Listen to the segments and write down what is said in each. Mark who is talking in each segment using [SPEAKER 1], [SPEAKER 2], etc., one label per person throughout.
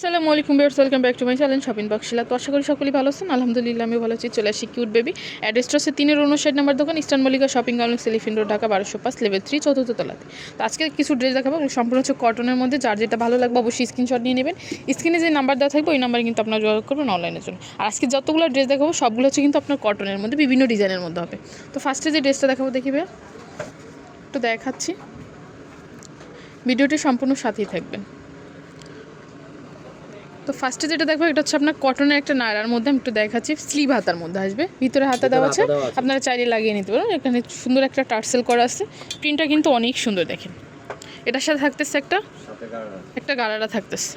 [SPEAKER 1] আসসালামু আলাইকুম viewers welcome back to my channel shopping বক্সিলা তো আশা করি সকলেই ভালো আছেন। আলহামদুলিল্লাহ আমি ভালো আছি। চলে আসি কিউট বেবি। অ্যাড্রেসটা হচ্ছে তিনের উনষাট নাম্বার দোকান, eastern Mallika shopping complex elephant road, Dhaka বারোশো পাঁচ, লেভেল থ্রি, চতুর্থ তলাতে। তো আজকে কিছু ড্রেস দেখাবো। সম্পূর্ণ হচ্ছে কটনের মধ্যে। যার যেটা ভালো লাগবে অবশ্যই স্ক্রিনশট নিয়ে নেবেন। স্ক্রিনে যে নাম্বার দেওয়া থাকবে, ওই নাম্বারে কিন্তু আপনার যোগাযোগ করবেন অনলাইনের জন্য। আর আজকে যতগুলো ড্রেস দেখাবো, সবগুলো হচ্ছে কিন্তু আপনার কটনের মধ্যে, বিভিন্ন ডিজাইনের মধ্যে হবে। তো ফার্স্টে যে ড্রেসটা দেখাবো দেখিবে একটু দেখাচ্ছি। ভিডিওটি সম্পূর্ণ সাথেই থাকবেন। তো ফার্স্টে যেটা দেখব এটা হচ্ছে আপনার কটনের একটা নাড়ার মধ্যে আমি একটু দেখাচ্ছি। স্লিভ হাতার মধ্যে আসবে। ভিতরে হাতা দেওয়া আছে। আপনারা চাইলে লাগিয়ে নিতে পারেন। এখানে সুন্দর একটা টার্সেল করা আছে। প্রিন্টটা কিন্তু অনেক সুন্দর দেখেন। এটার সাথে থাকতেছে একটা একটা গালারা থাকতেছে।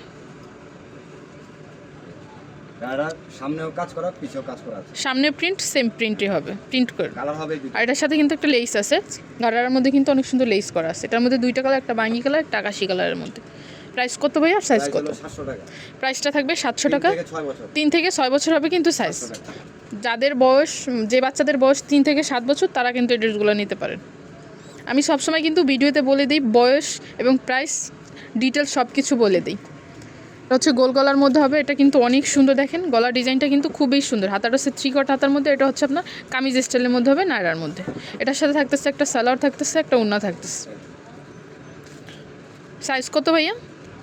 [SPEAKER 2] সামনেও কাজ করা পিছেও কাজ করা আছে।
[SPEAKER 1] সামনে প্রিন্ট সেম প্রিন্টই হবে। প্রিন্ট করে
[SPEAKER 2] কালার হবে
[SPEAKER 1] আর এটার সাথে কিন্তু একটা লেস আছে। গালার মধ্যে কিন্তু অনেক সুন্দর লেস করা আছে। এটার মধ্যে দুইটা কালার একটা বাঙ্গি কালার একটা আকাশি কালারের মধ্যে। প্রাইস কত ভাইয়া? সাইজ কত?
[SPEAKER 2] হলো 700 টাকা।
[SPEAKER 1] প্রাইসটা থাকবে সাতশো টাকা?
[SPEAKER 2] থেকে 6 বছর।
[SPEAKER 1] তিন থেকে ছয় বছর হবে কিন্তু সাইজ যাদের বয়স যে বাচ্চাদের বয়স তিন থেকে সাত বছর তারা কিন্তু এই ড্রেসগুলো নিতে পারেন। আমি সবসময় কিন্তু ভিডিওতে বলে দিই বয়স এবং প্রাইস ডিটেলস সব কিছু বলে দিই। এটা হচ্ছে গোল গলার মধ্যে হবে এটা কিন্তু অনেক সুন্দর দেখেন। গলার ডিজাইনটা কিন্তু খুবই সুন্দর। হাতাটা হচ্ছে থ্রি কট হাতার মধ্যে এটা হচ্ছে আপনার কামিজ স্টাইলের মধ্যে হবে নায়রার মধ্যে। এটার সাথে থাকতেছে একটা সালোয়ার থাকতেছে একটা উন্না থাকতেছে। সাইজ কত ভাইয়া?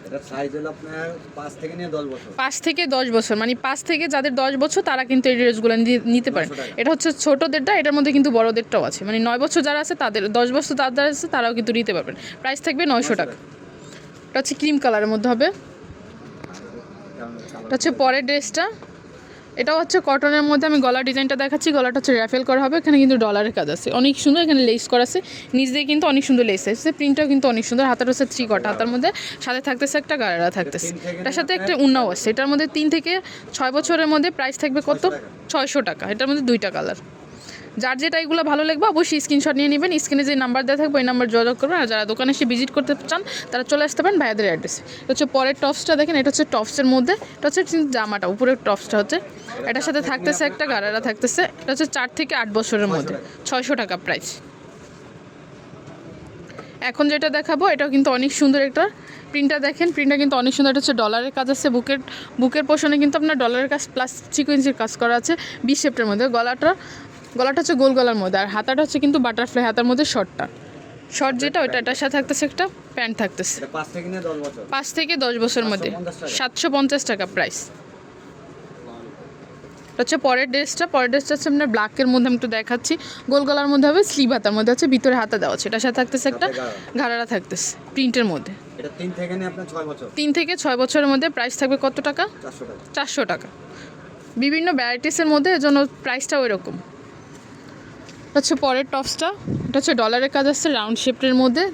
[SPEAKER 2] এটা সাইজ হলো আপনার 5 থেকে নিয়ে 10 বছর।
[SPEAKER 1] পাঁচ থেকে দশ বছর মানে পাঁচ থেকে যাদের দশ বছর তারা কিন্তু এই ড্রেসগুলো নিতে পারেন এটা হচ্ছে ছোটোদেরটা এটার মধ্যে কিন্তু বড়োদেরটাও আছে। মানে নয় বছর যারা আছে তাদের দশ বছর যাদের আছে তারাও কিন্তু নিতে পারবেন। প্রাইস থাকবে নয়শো টাকা। এটা হচ্ছে ক্রিম কালারের মধ্যে হবে। এটা হচ্ছে পরের ড্রেসটা এটাও হচ্ছে কটনের মধ্যে আমি গলা ডিজাইনটা দেখাচ্ছি, গলাটা হচ্ছে র্যাফেল করা হবে, এখানে কিন্তু ডলারের কাজ আছে। অনেক সুন্দর এখানে লেস করা আছে, নিচ দিয়ে কিন্তু অনেক সুন্দর লেস আছে প্রিন্টটাও কিন্তু অনেক সুন্দর, হাতার হচ্ছে থ্রি কটা হাতার মধ্যে সাথে থাকতেছে একটা গাড়া থাকতেছে। তার সাথে একটা উন্নাও আছে, এটার মধ্যে তিন থেকে ছয় বছরের মধ্যে প্রাইস থাকবে কত? ছয়শো টাকা, এটার মধ্যে দুইটা কালার যার যেটা এগুলো ভালো লাগবে, অবশ্যই স্ক্রিনশট নিয়ে নেবেন। স্ক্রিনে যে নাম্বার দেওয়া থাকবে, ওই নাম্বার যোগাযোগ করবেন। আর যারা দোকানে এসে ভিজিট করতে চান, তারা চলে আসতে পারেন ভাইয়াদের অ্যাড্রেসে এটা হচ্ছে পরের টপসটা দেখেন এটা হচ্ছে টপসের মধ্যে, এটা হচ্ছে জামাটা, উপরের টপসটা হচ্ছে। এটার সাথে থাকতেছে একটা গাড়ারা থাকতেছে, এটা হচ্ছে চার থেকে আট বছরের মধ্যে, ছয়শো টাকা প্রাইস এখন যেটা দেখাবো, এটাও কিন্তু অনেক সুন্দর একটা প্রিন্টটা দেখেন। প্রিন্টটা কিন্তু অনেক সুন্দর, এটা হচ্ছে ডলারের কাজ আছে বুকের বুকের পোষণে কিন্তু আপনার ডলারের কাজ প্লাস সিকোয়েন্সির কাজ করা আছে, বিশ শেপটের মধ্যে। গলাটা গলাটা হচ্ছে গোল গলার মধ্যে আর হাতাটা হচ্ছে কিন্তু বাটারফ্লাই হাতার মধ্যে শর্টটা শর্ট যেটা ওইটা এটার সাথে থাকতেছে একটা প্যান্ট থাকতেছে।
[SPEAKER 2] এটা 5 থেকে নিয়ে 10 বছর।
[SPEAKER 1] পাঁচ থেকে দশ বছরের মধ্যে। সাতশো পঞ্চাশ টাকা প্রাইস হচ্ছে পরের ড্রেসটা। পরের ড্রেসটা হচ্ছে আপনার ব্ল্যাকের মধ্যে আমি একটু দেখাচ্ছি। গোল গলার মধ্যে হবে স্লিভ হাতার মধ্যে হচ্ছে ভিতরে হাতা দেওয়া আছে। এটার সাথে থাকতেছে একটা ঘাড়ারা থাকতেছে প্রিন্টের মধ্যে।
[SPEAKER 2] এটা 3 থেকে নিয়ে আপনার 6 বছর।
[SPEAKER 1] তিন থেকে ছয় বছরের মধ্যে প্রাইস থাকবে কত টাকা? চারশো টাকা। বিভিন্ন ভ্যারাইটিসের মধ্যে এজন্য প্রাইসটা ওই রকম হচ্ছে পরের টপসটা। এটা হচ্ছে ডলারের কাজ আসছে রাউন্ড শেপের মধ্যে।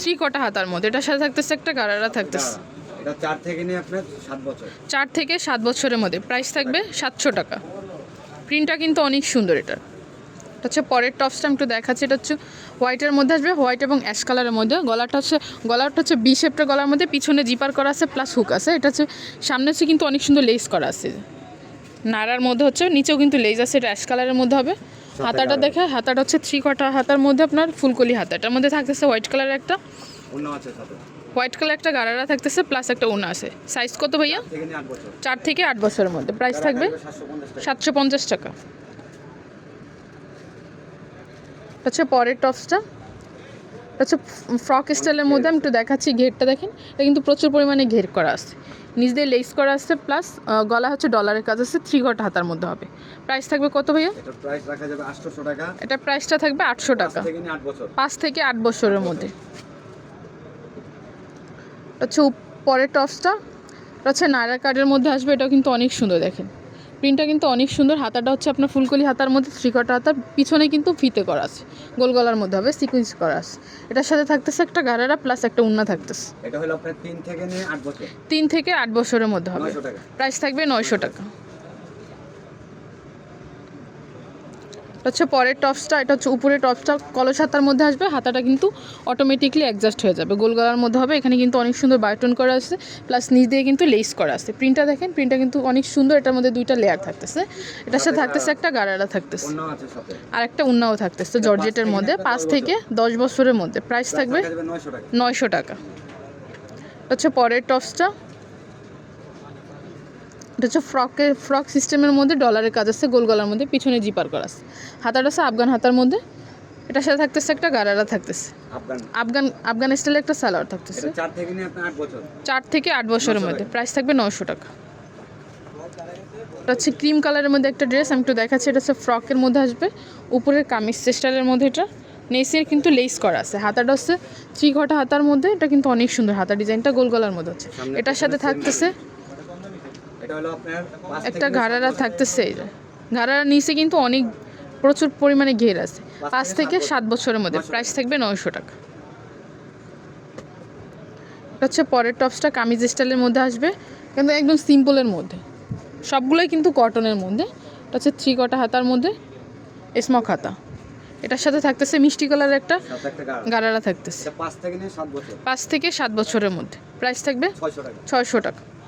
[SPEAKER 1] থ্রি কটা হাতার মধ্যে। এটার সাথে থাকতেছে একটা গাড়ারা থাকতেছে।
[SPEAKER 2] এটা 4 থেকে নিয়ে আপনার 7 বছর।
[SPEAKER 1] চার থেকে সাত বছরের মধ্যে। প্রাইস থাকবে সাতশো টাকা। প্রিন্টটা কিন্তু অনেক সুন্দর এটা। এটা হচ্ছে পরের টপসটা আমি একটু দেখাচ্ছি। এটা হচ্ছে হোয়াইটের মধ্যে আসবে হোয়াইট এবং অ্যাশ কালারের মধ্যে। গলাটা হচ্ছে গলাটা হচ্ছে বি শেপটা গলার মধ্যে। পিছনে জিপার করা আছে প্লাস হুক আছে। এটা হচ্ছে সামনে হচ্ছে কিন্তু অনেক সুন্দর লেস করা আছে। নাড়ার মধ্যে হচ্ছে নিচেও কিন্তু লেস আছে এটা অ্যাশ কালারের মধ্যে হবে। হাতাটা। দেখে হাতাটা হচ্ছে থ্রি কটা হাতার মধ্যে আপনার ফুলকলি হাতাটার মধ্যে থাকতেছে হোয়াইট কালার একটা। হোয়াইট কালার একটা গাড়ারা থাকতেছে প্লাস একটা উনা আছে। সাইজ কত ভাইয়া?
[SPEAKER 2] থেকে নিয়ে 8 বছর।
[SPEAKER 1] চার থেকে আট বছরের মধ্যে। প্রাইস থাকবে সাতশো পঞ্চাশ টাকা। আচ্ছা পরের টপসটা আচ্ছা ফ্রক স্টাইলের মধ্যে আমি একটু দেখাচ্ছি ঘেরটা দেখেন। এটা কিন্তু প্রচুর পরিমাণে ঘের করা আছে। নিচ দিয়ে লেস করা আছে প্লাস গলা হচ্ছে ডলারের কাজ আছে থ্রি ঘট হাতার মধ্যে হবে। প্রাইস থাকবে কত ভাইয়া?
[SPEAKER 2] এটা প্রাইস রাখা যাবে 800 টাকা।
[SPEAKER 1] এটা প্রাইসটা থাকবে আটশো টাকা।
[SPEAKER 2] থেকে নিয়ে 8 বছর।
[SPEAKER 1] পাঁচ থেকে আট বছরের মধ্যে। আচ্ছা পরের টপসটা হচ্ছে নায়রা কার্ডের মধ্যে আসবে এটাও কিন্তু অনেক সুন্দর দেখেন। প্রিন্টটা কিন্তু অনেক সুন্দর। হাতাটা হচ্ছে আপনার ফুলকলি হাতার মধ্যে শ্রীকটা হাতার পিছনে কিন্তু ফিতে করা আছে। গোল গলার মধ্যে হবে সিকুইন্স করা আছে। এটার সাথে থাকতেছে একটা গাড়ারা প্লাস একটা উন্না থাকতেছে।
[SPEAKER 2] এটা হলো আপনার তিন থেকে নিয়ে 8 বছর।
[SPEAKER 1] তিন থেকে আট বছরের মধ্যে হবে। প্রাইস থাকবে নয়শো টাকা। এটা হচ্ছে পরের টপসটা এটা হচ্ছে উপরে টপসটা কলস হাতার মধ্যে আসবে হাতাটা কিন্তু অটোমেটিকলি অ্যাডজাস্ট হয়ে যাবে। গোল গলার মধ্যে হবে এখানে কিন্তু অনেক সুন্দর বায়োটন করা আছে প্লাস নিচ দিয়ে কিন্তু লেস করা আছে। প্রিন্টটা দেখেন প্রিন্টটা কিন্তু অনেক সুন্দর এটার মধ্যে দুইটা লেয়ার থাকতেছে। এটার সাথে থাকতেছে একটা গাড়ারা থাকতেছে। আর একটা উন্নাও থাকতেছে জর্জেটের মধ্যে পাঁচ থেকে দশ বছরের মধ্যে। প্রাইস থাকবে
[SPEAKER 2] রাখা যাবে 900 টাকা।
[SPEAKER 1] নয়শো টাকা। হচ্ছে পরের টপসটা। এটা হচ্ছে ফ্রকের ফ্রক সিস্টেমের মধ্যে ডলারের কাজ আছে গোল গলার মধ্যে পিছনে জিপার করা আছে। হাতাটা আছে আফগান হাতার মধ্যে এটার সাথে থাকতেছে একটা গারারা থাকতেছে।
[SPEAKER 2] আফগান।
[SPEAKER 1] আফগান স্টাইলের একটা সালোয়ার থাকতেছে।
[SPEAKER 2] চার থেকে আট
[SPEAKER 1] বছরের মধ্যে প্রাইস থাকবে নশো টাকা। এটা হচ্ছে ক্রিম কালারের মধ্যে একটা ড্রেস আমি একটু দেখাচ্ছি এটা হচ্ছে ফ্রকের মধ্যে আসবে উপরের কামিজ স্টাইলের মধ্যে এটা। নেসের কিন্তু লেস করা আছে হাতাটা হচ্ছে থ্রি ঘটা হাতার মধ্যে এটা কিন্তু অনেক সুন্দর হাতা ডিজাইনটা গোল গলার মধ্যে আছে এটার সাথে থাকতেছে
[SPEAKER 2] এটা হলো আপনার পাঁচ
[SPEAKER 1] একটা ঘাড়ারা থাকতেছে। ঘাড়ারা নিচে কিন্তু অনেক প্রচুর পরিমাণে ঘের আছে। পাঁচ থেকে সাত বছরের মধ্যে। প্রাইস থাকবে নয়শো টাকা। এটা হচ্ছে পরের টপসটা কামিজ স্টাইলের মধ্যে আসবে। কিন্তু একদম সিম্পলের মধ্যে। সবগুলোই কিন্তু কটনের মধ্যে। এটা হচ্ছে থ্রি কটা হাতার মধ্যে। স্মক হাতা। এটার সাথে থাকতেছে মিষ্টি কালারের একটা
[SPEAKER 2] সাথে একটা গাড়
[SPEAKER 1] গারারা থাকতেছে।
[SPEAKER 2] পাঁচ থেকে সাত বছর।
[SPEAKER 1] পাঁচ থেকে সাত বছরের মধ্যে। প্রাইস থাকবে
[SPEAKER 2] ছয়শো টাকা।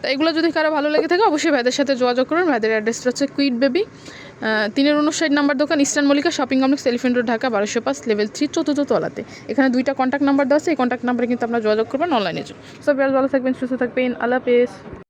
[SPEAKER 1] তো এগুলো যদি কারও ভালো লেগে থাকে, অবশ্যই ভাইদের সাথে যোগাযোগ করুন। ভাইদের অ্যাড্রেসটা হচ্ছে কুইট বেবি তিনের উনষাট নাম্বার দোকান eastern Mallika shopping complex elephant road Dhaka বারোশো পাঁচ লেভেল থ্রি চতুর্থ তলাতে। এখানে দুইটা কন্ট্যাক্ট নাম্বার দেওয়া আছে, এই কন্ট্যাক্ট নাম্বারে কিন্তু আপনারা যোগাযোগ করবেন অনলাইনে সব ভালো থাকবেন, সুস্থ থাকবেন, আল্লাহ হাফেজ।